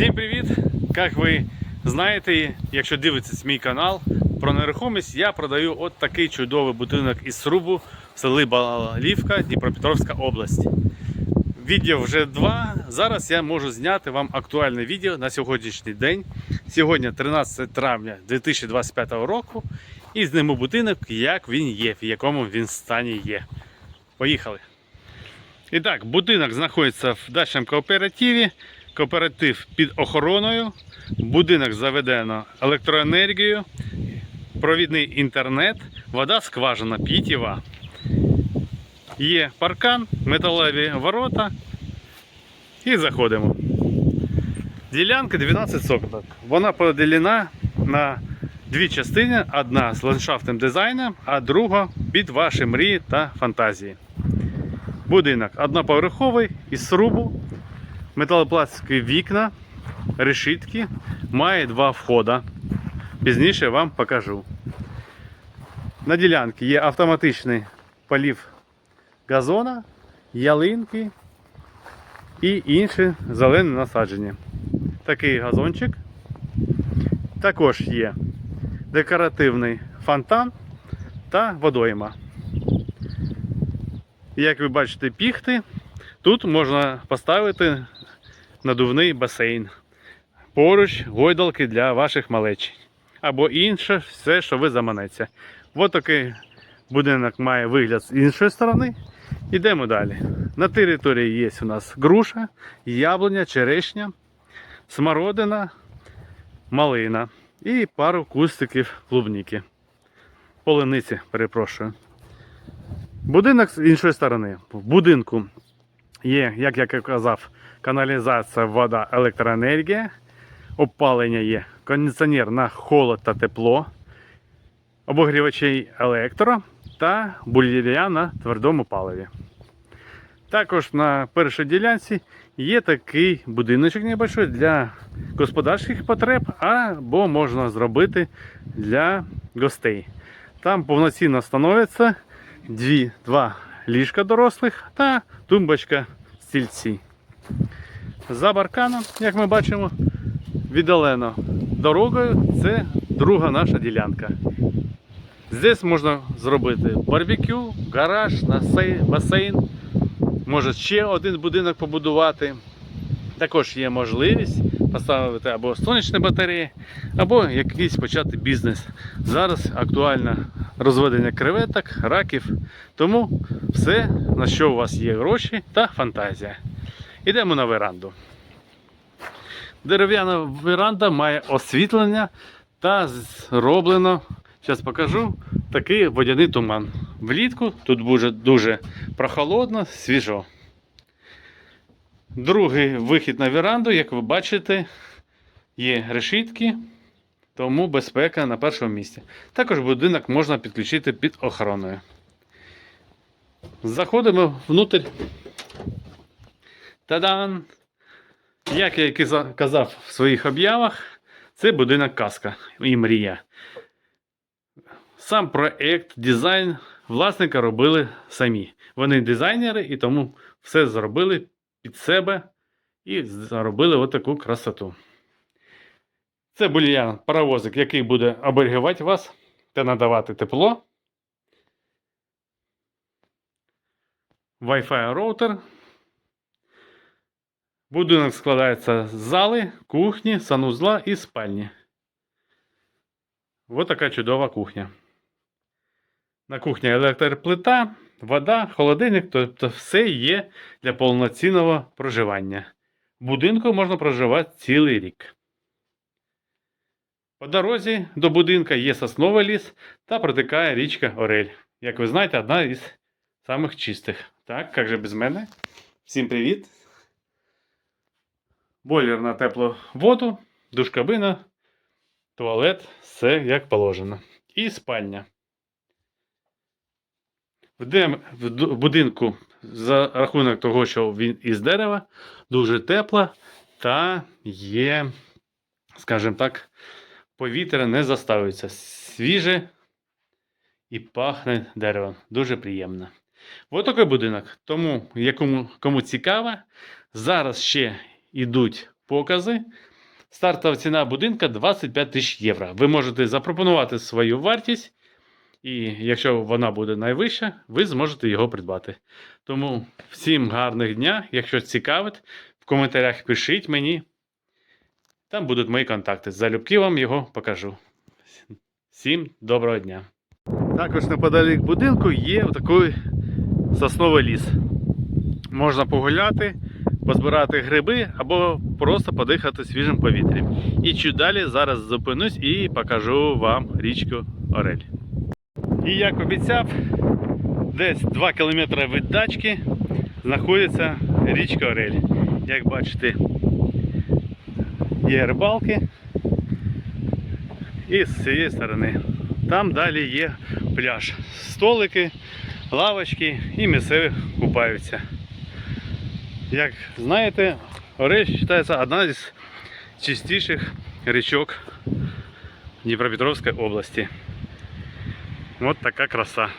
Всім привіт! Як ви знаєте, якщо дивитесь мій канал про нерухомість, я продаю от такий чудовий будинок із срубу в селі Балалівка, Дніпропетровська область. Відео вже два. Зараз я можу зняти вам актуальне відео на сьогоднішній день. Сьогодні 13 травня 2025 року. І зніму будинок, як він є, в якому він стані є. Поїхали! І так, будинок знаходиться в дачному кооперативі. Кооператив під охороною. Будинок заведено електроенергією, провідний інтернет, вода скважина питєва. Є паркан, металеві ворота. І заходимо. Ділянка 12 соток. Вона поділена на дві частини: одна з ландшафтним дизайном, а друга під ваші мрії та фантазії. Будинок одноповерховий із срубу, металопластикові вікна, решітки, має два входи. Пізніше вам покажу. На ділянці є автоматичний полів газона, ялинки і інші зелені насадження. Такий газончик. Також є декоративний фонтан та водойма. Як ви бачите, піхти, тут можна поставити надувний басейн. Поруч гойдалки для ваших малечень. Або інше, все, що ви заманеться. Ось такий будинок має вигляд з іншої сторони. Йдемо далі. На території є у нас груша, яблуня, черешня, смородина, малина і пару кустиків клубніки. Полениці, перепрошую. Будинок з іншої сторони. В будинку є, як я казав, каналізація, вода, електроенергія, опалення є, кондиціонер на холод та тепло, обогрівачі електро та бульяря на твердому паливі. Також на першій ділянці є такий будиночок небольшой для господарських потреб, або можна зробити для гостей. Там повноцінно становиться дві, два ліжка дорослих та тумбочка стільці. За барканом, як ми бачимо, віддалено дорогою це друга наша ділянка. Здесь можна зробити барбекю, гараж, басейн, може ще один будинок побудувати. Також є можливість поставити або сонячні батареї, або якийсь почати бізнес. Зараз актуально розведення креветок, раків. Тому все, на що у вас є гроші та фантазія. Йдемо на веранду. Дерев'яна веранда має освітлення та зроблено, зараз покажу, такий водяний туман. Влітку тут буде дуже прохолодно, свіжо. Другий вихід на веранду, як ви бачите, є решітки, тому безпека на першому місці. Також будинок можна підключити під охороною. Заходимо внутрь. Та-дан! Як я і казав в своїх об'явах, це будинок казка і мрія. Сам проект, дизайн власника робили самі. Вони дизайнери і тому все зробили під себе і заробили отаку красоту. Це бульян паровозик, який буде оберігати вас та надавати тепло. Wi-Fi роутер. Будинок складається з зали, кухні, санузла і спальні. Ось така чудова кухня. На кухні електроплита, вода, холодильник, тобто все є для повноцінного проживання. В будинку можна проживати цілий рік. По дорозі до будинка є сосновий ліс та протикає річка Орель. Як ви знаєте, одна із самих чистих. Так, як же без мене? Всім привіт! Бойлер на теплу воду, душкабина, туалет, все як положено. І спальня. В будинку за рахунок того, що він із дерева, дуже тепла та є, скажімо так, повітря не заставиться. Свіже і пахне деревом. Дуже приємно. Ось такий будинок. Тому, якому кому цікаво, зараз ще йдуть покази Стартова ціна будинка 25 тисяч євро. Ви можете запропонувати свою вартість, і якщо вона буде найвища, ви зможете його придбати. Тому всім гарних дня. Якщо цікавить, в коментарях пишіть мені. Там будуть мої контакти. Залюбки вам його покажу. Всім доброго дня. Також неподалік будинку є такий сосновий ліс. Можна погуляти, позбирати гриби або просто подихати свіжим повітрям. І чуть далі зараз зупинусь і покажу вам річку Орель. І як обіцяв, десь 2 км від дачки знаходиться річка Орель. Як бачите, є рибалки. І з цієї сторони. Там далі є пляж. Столики, лавочки і місцеві купаються. Як знаєте, Орель вважається одна з чистіших річок Дніпропетровської області. От така краса.